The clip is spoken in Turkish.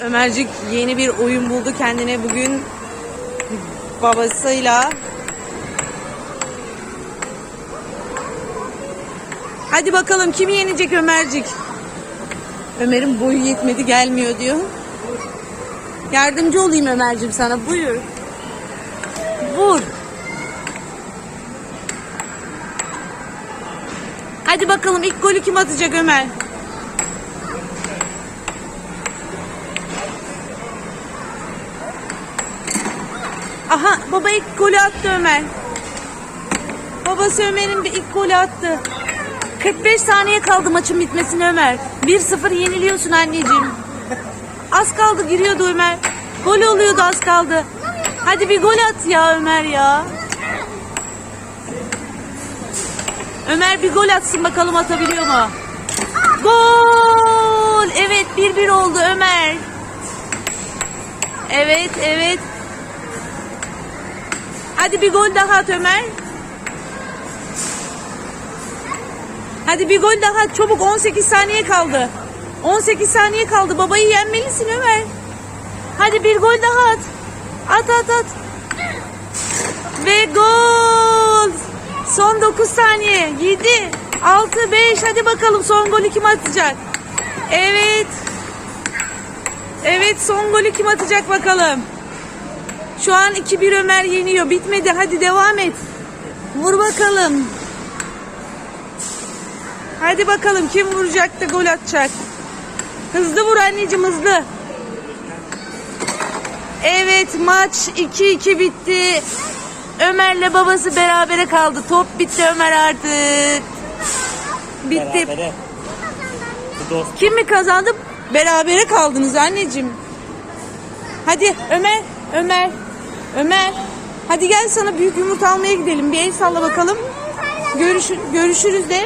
Ömercik yeni bir oyun buldu kendine bugün babasıyla. Hadi bakalım kim yenecek Ömercik? Ömer'in boyu yetmedi gelmiyor diyor. Yardımcı olayım Ömer'cim sana buyur. Vur. Hadi bakalım ilk golü kim atacak Ömer? Aha baba ilk golü attı Ömer. Babası Ömer'in bir ilk golü attı. 45 saniye kaldı maçın bitmesine Ömer. 1-0 yeniliyorsun anneciğim. Az kaldı giriyordu Ömer. Gol oluyordu az kaldı. Hadi bir gol at ya Ömer ya. Ömer bir gol atsın bakalım atabiliyor mu? Gol! Evet 1-1 oldu Ömer. Evet evet. Hadi bir gol daha at Ömer. Hadi bir gol daha. Çabuk 18 saniye kaldı. 18 saniye kaldı. Babayı yenmelisin Ömer. Hadi bir gol daha at. At at at. Ve gol. Son 9 saniye. 7, 6, 5. Hadi bakalım son golü kim atacak? Evet. Evet son golü kim atacak bakalım. Şu an 2-1 Ömer yeniyor. Bitmedi. Hadi devam et. Vur bakalım. Hadi bakalım kim vuracak da gol atacak. Hızlı vur anneciğim hızlı. Evet maç 2-2 bitti. Ömer'le babası berabere kaldı. Top bitti Ömer artık. Bitti. Berabere. Kim mi kazandı? Berabere kaldınız anneciğim. Hadi Ömer, Ömer, Ömer. Hadi gel sana büyük yumurta almaya gidelim. Bir el salla bakalım. Görüş, görüşürüz de.